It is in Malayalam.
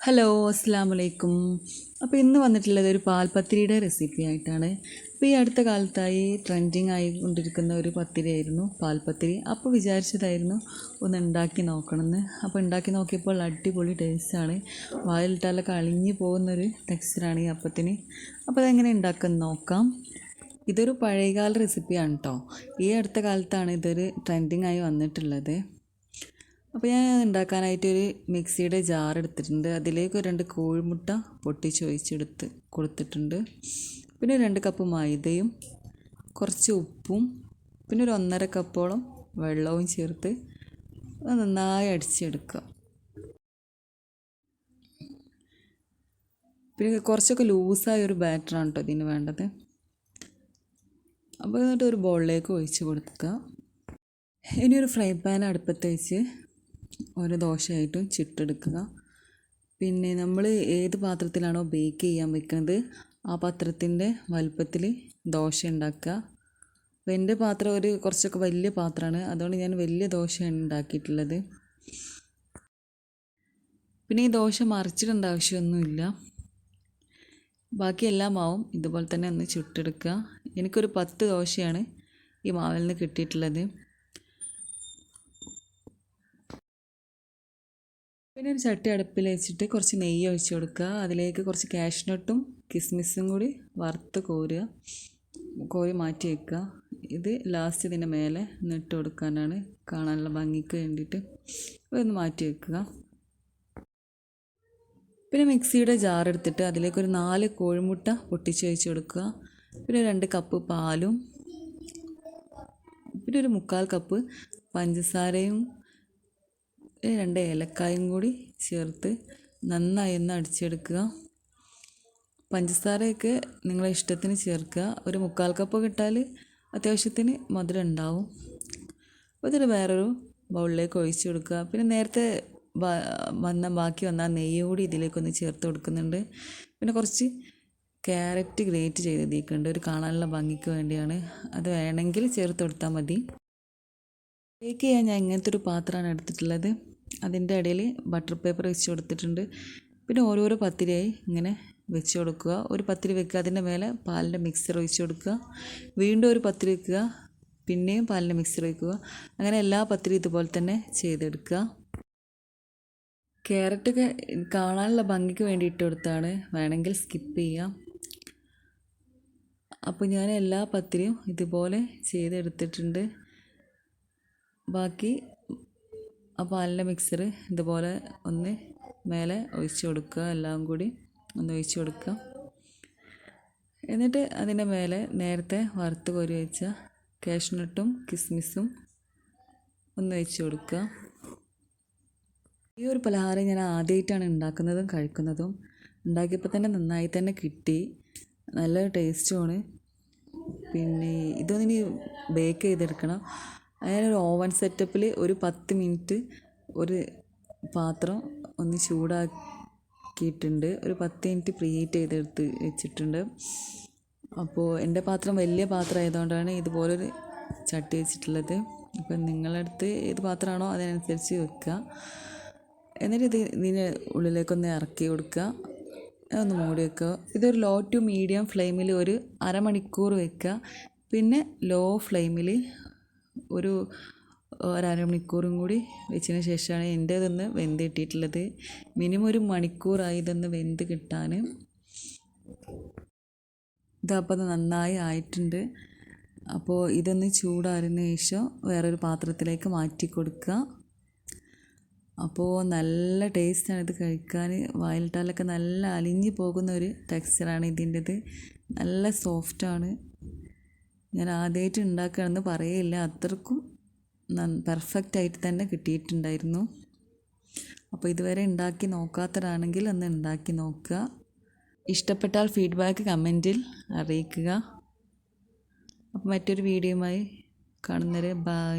ഹലോ അസ്സാം വലൈക്കും അപ്പോൾ ഇന്ന് വന്നിട്ടുള്ളത് ഒരു പാൽപത്തിരിയുടെ റെസിപ്പി ആയിട്ടാണ്. അപ്പോൾ ഈ അടുത്ത കാലത്തായി ട്രെൻഡിങ് ആയിക്കൊണ്ടിരിക്കുന്ന ഒരു പത്തിരിയായിരുന്നു പാൽപത്തിരി അപ്പോൾ വിചാരിച്ചതായിരുന്നു ഒന്ന് ഉണ്ടാക്കി നോക്കണമെന്ന് അപ്പോൾ ഉണ്ടാക്കി നോക്കിയപ്പോൾ അടിപൊളി ടേസ്റ്റാണ് വായിലിട്ടാലൊക്കെ അളിഞ്ഞു പോകുന്നൊരു ടെക്സ്ചറാണ് ഈ അപ്പത്തിന്. അപ്പോൾ അതെങ്ങനെ ഉണ്ടാക്കുന്നത് നോക്കാം. ഇതൊരു പഴയകാല റെസിപ്പിയാണ് കേട്ടോ ഈ അടുത്ത കാലത്താണ് ഇതൊരു ട്രെൻഡിങ് ആയി വന്നിട്ടുള്ളത്. അപ്പോൾ ഞാൻ ഉണ്ടാക്കാനായിട്ട് ഒരു മിക്സിയുടെ ജാർ എടുത്തിട്ടുണ്ട്. അതിലേക്ക് രണ്ട് കോഴിമുട്ട പൊട്ടിച്ച് ഒഴിച്ചെടുത്ത് കൊടുത്തിട്ടുണ്ട്. പിന്നെ രണ്ട് കപ്പ് മൈദയും കുറച്ച് ഉപ്പും പിന്നെ ഒരു ഒന്നര കപ്പോളം വെള്ളവും ചേർത്ത് നന്നായി അടിച്ചെടുക്കുക. പിന്നെ കുറച്ചൊക്കെ ലൂസായ ഒരു ബാറ്ററാണ് കേട്ടോ ഇതിന് വേണ്ടത്. അപ്പോൾ എന്നിട്ട് ഒരു ബോളിലേക്ക് ഒഴിച്ച് കൊടുക്കുക. ഇനി ഒരു ഫ്രൈ പാൻ അടുപ്പത്ത് വെച്ച് ഓരോ ദോശയായിട്ട് ചിട്ടെടുക്കുക. പിന്നെ നമ്മൾ ഏത് പാത്രത്തിലാണോ ബേക്ക് ചെയ്യാൻ വെക്കുന്നത് ആ പാത്രത്തിന്റെ വലുപ്പത്തിൽ ദോശ ഉണ്ടാക്കുക. അപ്പോൾ എന്റെ പാത്രം ഒരു കുറച്ചൊക്കെ വലിയ പാത്രമാണ്. അതുകൊണ്ട് ഞാൻ വലിയ ദോശയാണ് ഉണ്ടാക്കിയിട്ടുള്ളത്. പിന്നെ ഈ ദോശ മറിച്ചിടേണ്ട ആവശ്യമൊന്നുമില്ല. ബാക്കി എല്ലാ മാവും ഇതുപോലെ തന്നെ ഒന്ന് ചുട്ടെടുക്കുക. എനിക്കൊരു പത്ത് ദോശയാണ് ഈ മാവിൽ നിന്ന് കിട്ടിയിട്ടുള്ളത്. പിന്നെ ഒരു ചട്ടി അടുപ്പിൽ വെച്ചിട്ട് കുറച്ച് നെയ്യ് ഒഴിച്ച് കൊടുക്കുക. അതിലേക്ക് കുറച്ച് കാഷ്നട്ടും കിസ്മിസും കൂടി വറുത്ത് കോരുക. കോരി മാറ്റി വെക്കുക. ഇത് ലാസ്റ്റ് ഇതിന്റെ മേലെ നിട്ട് കൊടുക്കാനാണ് കാണാനുള്ള ഭംഗിക്ക് വേണ്ടിയിട്ട്. ഒന്ന് മാറ്റി വെക്കുക. പിന്നെ മിക്സിയുടെ ജാർ എടുത്തിട്ട് അതിലേക്ക് ഒരു നാല് കോഴിമുട്ട പൊട്ടിച്ച് വെച്ച് കൊടുക്കുക. പിന്നെ രണ്ട് കപ്പ് പാലും. പിന്നെ ഒരു മുക്കാൽ കപ്പ് പഞ്ചസാരയും രണ്ട് ഏലക്കായും കൂടി ചേർത്ത് നന്നായി ഒന്ന് അടിച്ചെടുക്കുക. പഞ്ചസാരയൊക്കെ നിങ്ങളെ ഇഷ്ടത്തിന് ചേർക്കുക. ഒരു മുക്കാൽ കപ്പ് ഇട്ടാൽ അത്യാവശ്യത്തിന് മധുരം ഉണ്ടാവും. അപ്പോൾ ഇതിൽ വേറൊരു ബൗളിലേക്ക് ഒഴിച്ചു കൊടുക്കുക. പിന്നെ നേരത്തെ വന്ന ബാക്കി വന്ന നെയ്യ് കൂടി ഇതിലേക്കൊന്ന് ചേർത്ത് കൊടുക്കുന്നുണ്ട്. പിന്നെ കുറച്ച് ക്യാരറ്റ് ഗ്രേറ്റ് ചെയ്ത് ചെയ്തിരിക്കുന്നുണ്ട് ഒരു കാണാനുള്ള ഭംഗിക്ക് വേണ്ടിയാണ്. അത് വേണമെങ്കിൽ ചേർത്ത് കൊടുത്താൽ മതി. ബേക്ക് ചെയ്യാൻ ഞാൻ ഇങ്ങനത്തെ ഒരു പാത്രമാണ് എടുത്തിട്ടുള്ളത്. അതിന്റെ ഇടയിൽ ബട്ടർ പേപ്പർ വെച്ച് കൊടുത്തിട്ടുണ്ട്. പിന്നെ ഓരോരോ പത്തിരിയായി ഇങ്ങനെ വെച്ച് കൊടുക്കുക. ഒരു പത്തിരി വെക്കുക അതിന്റെ മേലെ പാലിന്റെ മിക്സർ ഒഴിച്ച് കൊടുക്കുക. വീണ്ടും ഒരു പത്തിരി വെക്കുക പിന്നെയും പാലിന്റെ മിക്സർ വയ്ക്കുക അങ്ങനെ എല്ലാ പത്തിരി ഇതുപോലെ തന്നെ ചെയ്തെടുക്കുക. ക്യാരറ്റൊക്കെ കാണാനുള്ള ഭംഗിക്ക് വേണ്ടി ഇട്ട് കൊടുത്താണ്. വേണമെങ്കിൽ സ്കിപ്പ് ചെയ്യാം. അപ്പോൾ ഞാൻ എല്ലാ പത്തിരിയും ഇതുപോലെ ചെയ്തെടുത്തിട്ടുണ്ട്. ബാക്കി ആ പാലിന്റെ മിക്സർ ഇതുപോലെ ഒന്ന് മേലെ ഒഴിച്ച് കൊടുക്കുക. എല്ലാം കൂടി ഒന്ന് ഒഴിച്ച് കൊടുക്കുക. എന്നിട്ട് അതിന്റെ മേലെ നേരത്തെ വറുത്ത് കോരി വെച്ച കാഷ്നട്ടും കിസ്മിസും ഒന്ന് ഒഴിച്ച് കൊടുക്കുക. ഈ ഒരു പലഹാരം ഞാൻ ആദ്യമായിട്ടാണ് ഉണ്ടാക്കുന്നതും കഴിക്കുന്നതും. ഉണ്ടാക്കിയപ്പോൾ തന്നെ നന്നായി തന്നെ കിട്ടി. നല്ല ടേസ്റ്റുമാണ്. പിന്നെ ഇതൊന്നിനി ബേക്ക് ചെയ്തെടുക്കണം. ഞാനൊരു ഓവൻ സെറ്റപ്പിൽ ഒരു പത്ത് മിനിറ്റ് ഒരു പാത്രം ഒന്ന് ചൂടാക്കിയിട്ടുണ്ട്. ഒരു പത്ത് മിനിറ്റ് പ്രീഹീറ്റ് ചെയ്തെടുത്ത് വെച്ചിട്ടുണ്ട്. അപ്പോൾ എന്റെ പാത്രം വലിയ പാത്രം ആയതുകൊണ്ടാണ് ഇതുപോലൊരു ചട്ടി വെച്ചിട്ടുള്ളത്. അപ്പം നിങ്ങളുടെ അടുത്ത് ഏത് പാത്രമാണോ അതിനനുസരിച്ച് വെക്കുക. എന്നിട്ട് ഇത് ഇതിന് ഉള്ളിലേക്കൊന്ന് ഇറക്കി കൊടുക്കുക. ഒന്ന് മൂടി വെക്കുക. ഇതൊരു ലോ ടു മീഡിയം ഫ്ലെയിമിൽ ഒരു അരമണിക്കൂർ വെക്കുക. പിന്നെ ലോ ഫ്ലെയിമിൽ ഒരു ഒരര മണിക്കൂറും കൂടി വെച്ചതിന് ശേഷമാണ് എന്റെ ഇതൊന്ന് വെന്ത് കിട്ടിയിട്ടുള്ളത്. മിനിമം ഒരു മണിക്കൂറായി ഇതൊന്ന് വെന്ത് കിട്ടാൻ. ഇതപ്പോൾ നന്നായി ആയിട്ടുണ്ട്. അപ്പോൾ ഇതൊന്ന് ചൂടാറിന് ശേഷം വേറൊരു പാത്രത്തിലേക്ക് മാറ്റി കൊടുക്കുക. അപ്പോൾ നല്ല ടേസ്റ്റാണ് ഇത് കഴിക്കാൻ. വായിലിട്ടാലൊക്കെ നല്ല അലിഞ്ഞു പോകുന്ന ഒരു ടെക്സ്ചറാണ് ഇതിന്റെത്. നല്ല സോഫ്റ്റാണ്. ഞാൻ ആദ്യമായിട്ട് ഉണ്ടാക്കുകയാണെന്ന് പറയില്ല അത്രക്കും പെർഫെക്റ്റ് ആയിട്ട് തന്നെ കിട്ടിയിട്ടുണ്ടായിരുന്നു. അപ്പോൾ ഇതുവരെ ഉണ്ടാക്കി നോക്കാത്തവരാണെങ്കിൽ ഒന്ന് ഉണ്ടാക്കി നോക്കുക. ഇഷ്ടപ്പെട്ടാൽ ഫീഡ്ബാക്ക് കമന്റിൽ അറിയിക്കുക. അപ്പോൾ മറ്റൊരു വീഡിയോയുമായി കാണുന്നവരെ ബായ്